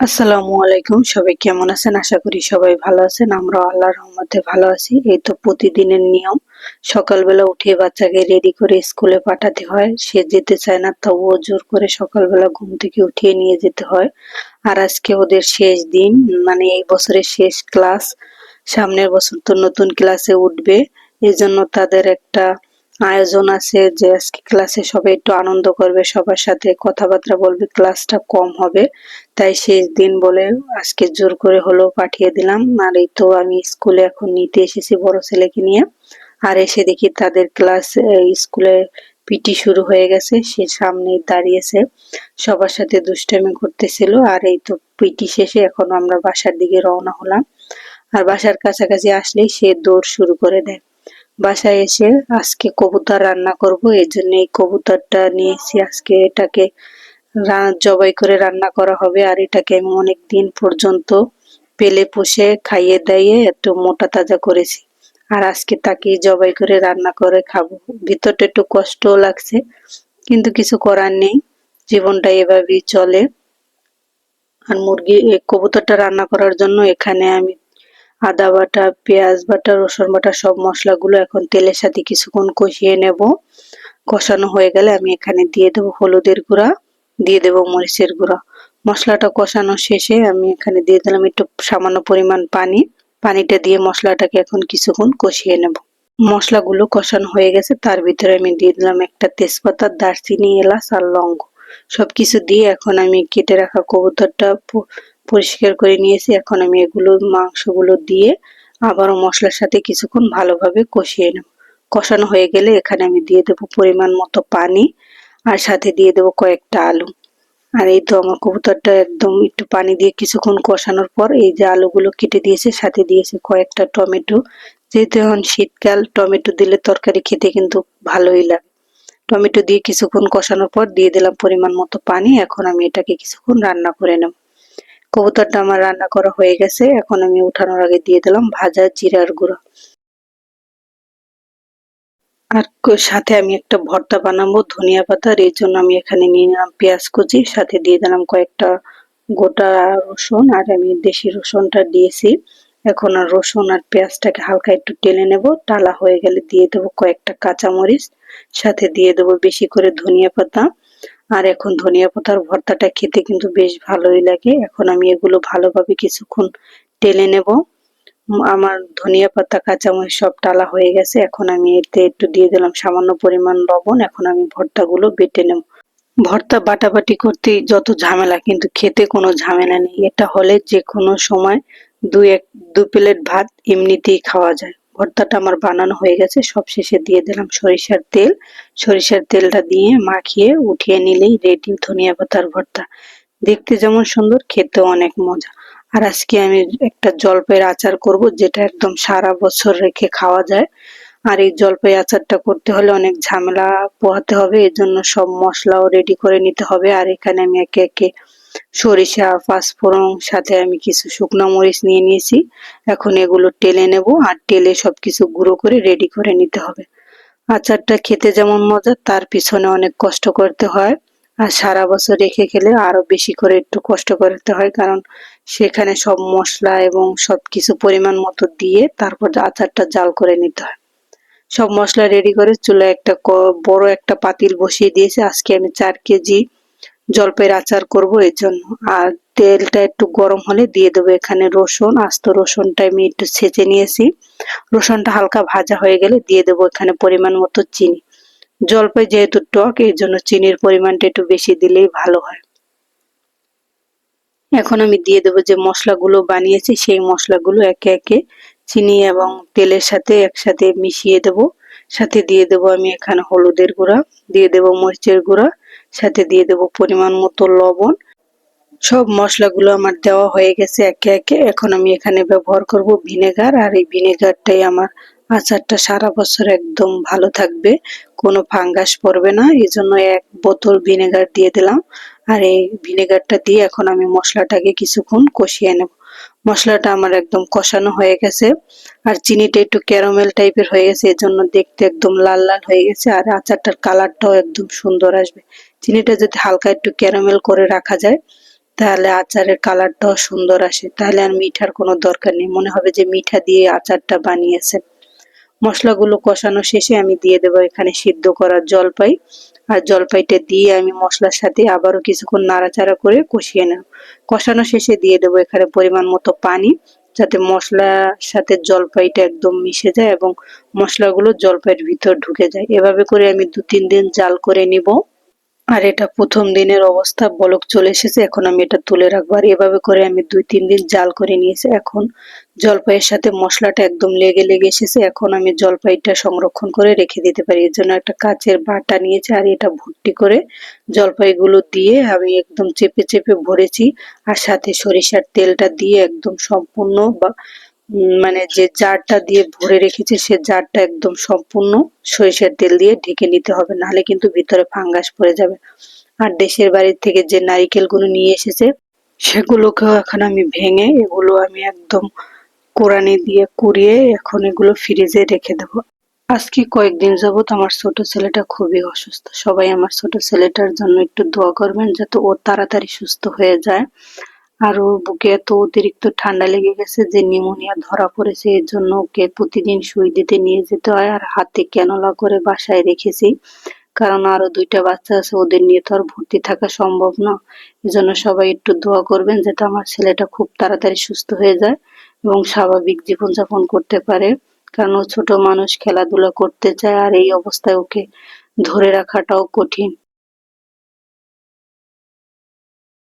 আসসালামু আলাইকুম, সবাই কেমন আছেন? আশা করি সবাই ভালো আছেন। আমরা আল্লাহর রহমতে ভালো আছি। এই তো প্রতিদিনের নিয়ম। সকালবেলা উঠে বাচ্চাকে রেডি করে স্কুলে পাঠাতে হয়। সে যেতে চায় না তবুও জোর করে সকালবেলা ঘুম থেকে উঠিয়ে নিয়ে যেতে হয়। আর আজকে ওদের শেষ দিন মানে এই বছরের শেষ ক্লাস সামনের বছর তো নতুন ক্লাসে উঠবে। এই জন্য তাদের একটা আয়োজন আছে যে আজকে ক্লাসে সবাই একটু আনন্দ করবে, সবার সাথে কথাবার্তা বলবে ক্লাসটা কম হবে। তাই শেষ দিন বলে আজকে জোর করে হলো পাঠিয়ে দিলাম। আর এই তো আমি স্কুলে এখন নিতে এসেছি বড় ছেলেকে নিয়ে। আর এসে দেখি তাদের ক্লাস স্কুলে পিটি শুরু হয়ে গেছে, সে সামনে দাঁড়িয়েছে। সবার সাথে দুষ্টামি করতেছিল। আর এই তো পিটি শেষে এখন আমরা বাসার দিকে রওনা হলাম। আর বাসার কাছাকাছি আসলেই সে দৌড় শুরু করে দেয়। বাসায় এসে আজকে কবুতর রান্না করব, এই জন্য এই কবুতরটা নিয়েছি। আজকে এটাকে জবাই করে রান্না করা হবে আর এটাকে আমি অনেক দিন পর্যন্ত পেলে পুষে খাইয়ে দাইয়ে একটু মোটা তাজা করেছি। আর আজকে তাকে জবাই করে রান্না করে খাব। ভিতরটা একটু কষ্টও লাগছে, কিন্তু কিছু করার নেই। জীবনটা এভাবেই চলে। আর মুরগি কবুতরটা রান্না করার জন্য এখানে আমি আদা বাটা, পেঁয়াজ বাটা, রসুন বাটা সব মশলাগুলো এখন তেলের সাথে কিছুক্ষণ কষিয়ে নেব। কষানো হয়ে গেলে আমি এখানে দিয়ে দেবো হলুদের গুঁড়া, দিয়ে দেবো মরিচের গুঁড়া। মশলাটা কষানো শেষে আমি এখানে দিয়ে দিলাম একটু সামান্য পরিমাণ পানি। পানিটা দিয়ে মশলাটাকে এখন কিছুক্ষণ কষিয়ে নেব। মশলাগুলো কষানো হয়ে গেছে, তার ভিতরে আমি দিয়ে দিলাম একটা তেজপাতা, দারচিনি, এলাচ আর লঙ্গ সবকিছু দিয়ে এখন আমি কেটে রাখা কবুতরটা পরিষ্কার করে নিয়েছি। এখন আমি এগুলো, মাংসগুলো দিয়ে আবারও মশলার সাথে কিছুক্ষণ ভালোভাবে কষিয়ে নেব। কষানো হয়ে গেলে এখানে আমি দিয়ে দেবো পরিমাণ মতো পানি আর সাথে দিয়ে দেবো কয়েকটা আলু। আর এই তো আমার কবুতরটা একদম একটু পানি দিয়ে কিছুক্ষণ কষানোর পর এই যে আলুগুলো কেটে দিয়েছে, সাথে দিয়েছে কয়েকটা টমেটো। যেহেতু এখন শীতকাল, টমেটো দিলে তরকারি খেতে কিন্তু ভালোই লাগে। টমেটো দিয়ে কিছুক্ষণ কষানোর পর দিয়ে দিলাম পরিমাণ মতো পানি। এখন আমি এটাকে কিছুক্ষণ রান্না করে নেব। কবুতরটা আমার রান্না করা হয়ে গেছে। এখন আমি উঠানোর আগে দিয়ে দিলাম ভাজা জিরার গুঁড়া। আর সাথে আমি একটা ভর্তা বানাবো, ধনিয়া পাতার এই জন্য আমি এখানে নিয়ে নিলাম পেঁয়াজ কুচি, সাথে দিয়ে দিলাম কয়েকটা গোটা রসুন, আর আমি দেশি রসুনটা দিয়েছি। এখন আর রসুন আর পেঁয়াজটাকে হালকা একটু টেনে নেব, টালা হয়ে গেলে দিয়ে দেবো কয়েকটা কাঁচামরিচ, সাথে দিয়ে দেবো বেশি করে ধনিয়া পাতা। আর এখন ধনিয়া পাতার ভর্তাটা খেতে কিন্তু বেশ ভালোই লাগে। এখন আমি এগুলো ভালোভাবে কিছুক্ষণ টেলে নেব। আমার ধনিয়া পাতা, কাঁচামরিচ সব টালা হয়ে গেছে। এখন আমি এতে একটু দিয়ে দিলাম সামান্য পরিমাণ লবণ। এখন আমি ভর্তাগুলো বেটে নেব। ভর্তা বাটাবাটি করতে যত ঝামেলা, কিন্তু খেতে কোনো ঝামেলা নেই। এটা হলে যে কোনো সময় দু এক, দু প্লেট ভাত এমনিতেই খাওয়া যায়। ভর্তাটা আমার বানানো হয়ে গেছে। সব শেষে দিয়ে দিলাম সরিষার তেল। সরিষার তেলটা দিয়ে মাখিয়ে উঠিয়ে নিলেই রেডি ধনিয়া পাতার ভর্তা। দেখতে যেমন সুন্দর, খেতেও অনেক মজা। আর আজকে আমি একটা জলপাইয়ের আচার করব যেটা একদম সারা বছর রেখে খাওয়া যায়। আর এই জলপাই আচারটা করতে হলে অনেক ঝামেলা পোহাতে হবে, এজন্য সব মশলাও রেডি করে নিতে হবে। আর এখানে আমি একে একে সরিষা পাঁচফোড়ন সাথে আমি কিছু শুকনো মরিচ নিয়ে নিয়েছি। এখন এগুলো টেলে নেব আর টেলে সবকিছু গুঁড়ো করে রেডি করে নিতে হবে। আচারটা খেতে যেমন মজা, তার পিছনে অনেক কষ্ট করতে হয়। আর সারা বছর রেখে গেলে আরও বেশি করে একটু কষ্ট করতে হয়, কারণ সেখানে সব মশলা এবং সব কিছু পরিমাণ মতো দিয়ে তারপর আচারটা জাল করে নিতে হয়। সব মশলা রেডি করে চুলায় একটা বড় একটা পাতিল বসিয়ে দিয়েছি। আজকে আমি চার কেজি জলপাইয়ের আচার করব, এর জন্য। আর তেলটা একটু গরম হলে দিয়ে দেবো এখানে রসুন, আস্ত রসুনটা আমি একটু ছেঁচে নিয়েছি। রসুনটা হালকা ভাজা হয়ে গেলে দিয়ে দেবো এখানে পরিমাণ মতো চিনি। জলপাই যেহেতু টক এই জন্য চিনির পরিমাণটা একটু বেশি দিলেই ভালো হয়। এখন আমি দিয়ে দেবো যে মশলাগুলো বানিয়েছি, সেই মশলাগুলো একে একে চিনি এবং তেলের সাথে একসাথে মিশিয়ে দেব। সাথে দিয়ে দেব আমি এখানে হলুদের গুঁড়া, দিয়ে দেব মরিচের গুঁড়া সাথে দিয়ে দেব পরিমাণ মতো লবণ। সব মশলাগুলো আমার দেওয়া হয়ে গেছে একে একে। এখন আমি এখানে ব্যবহার করব ভিনেগার। আর এই ভিনেগারটাই আমার আচারটা সারা বছর একদম ভালো থাকবে। কোনো ফাঙ্গাস পড়বে না। এই জন্য এক বোতল ভিনেগার দিয়ে দিলাম। আর এই ভিনেগারটা দিয়ে এখন আমি মশলাটাকে কিছুক্ষণ কষিয়ে নেব। মশলাটা আমার একদম কষানো হয়ে গেছে। আর চিনিটা একটু ক্যারামেল টাইপের হয়ে গেছে। এজন্য দেখতে একদম লাল লাল হয়ে গেছে। আর আচারটার কালারটাও একদম সুন্দর আসবে। চিনিটা যদি হালকা একটু ক্যারামেল করে রাখা যায়, তাহলে আচারের কালারটাও সুন্দর আসে। তাহলে আর মিঠার কোনো দরকার নেই। মনে হবে যে মিঠা দিয়ে আচারটা বানিয়েছেন। মশলাগুলো কষানো শেষে আমি দিয়ে দেবো এখানে সিদ্ধ করা জলপাই। আর জলপাইটা দিয়ে আমি মশলার সাথে আবারও কিছুক্ষণ নাড়াচাড়া করে কষিয়ে নেব। কষানো শেষে দিয়ে দেবো এখানে পরিমাণ মতো পানি, যাতে মশলার সাথে জলপাইটা একদম মিশে যায় এবং মশলাগুলো জলপাইয়ের ভিতর ঢুকে যায়। এভাবে করে আমি দু তিন দিন জাল করে নিব। আর এটা প্রথম দিনের অবস্থা, বলক চলে এসেছে, এখন আমি এটা তুলে রাখব। আর এভাবে করে আমি দুই তিন দিন জাল করে নিয়েছি। এখন জলপাইয়ের সাথে মশলাটা একদম লেগে লেগে এসেছে। এখন আমি জলপাইটা সংরক্ষণ করে রেখে দিতে পারি। এর জন্য একটা কাচের বাটা নিয়েছি আর এটা ভর্তি করে জলপাইগুলো দিয়ে আমি একদম চেপে চেপে ভরেছি। আর সাথে সরিষার তেলটা দিয়ে একদম সম্পূর্ণ বা মানে যে জারটা দিয়ে ভরে রেখেছে, সে জারটা একদম সম্পূর্ণ সরিষার তেল দিয়ে ঢেকে নিতে হবে, নাহলে কিন্তু ভিতরে ফাঙ্গাস পড়ে যাবে। আর দেশের বাড়ি থেকে যে নারিকেলগুলো নিয়ে এসেছে, সেগুলোকেও এখন আমি ভেঙে এগুলো আমি একদম কোরআনি দিয়ে কুড়িয়ে এখন এগুলো ফ্রিজে রেখে দেব। আজকে কয়েকদিন যাবত আমার ছোট ছেলেটা খুবই অসুস্থ। সবাই আমার ছোট ছেলেটার জন্য একটু দোয়া করবেন, যাতে ও তাড়াতাড়ি সুস্থ হয়ে যায়। আর ওর বুকে এত অতিরিক্ত ঠান্ডা লেগে গেছে যে নিউমোনিয়া ধরা পড়েছে, এর জন্য ওকে প্রতিদিন সুই দিতে নিয়ে যেতে হয় আর হাতে ক্যানোলা করে বাসায় রেখেছি? কারণ আরও দুইটা বাচ্চা আছে, ওদের নিয়ে তো আর ভর্তি থাকা সম্ভব না। এই জন্য সবাই একটু দোয়া করবেন যাতে আমার ছেলেটা খুব তাড়াতাড়ি সুস্থ হয়ে যায় এবং স্বাভাবিক জীবনযাপন করতে পারে। কারণ ও ছোট মানুষ, খেলাধুলা করতে চায় আর এই অবস্থায় ওকে ধরে রাখাটাও কঠিন।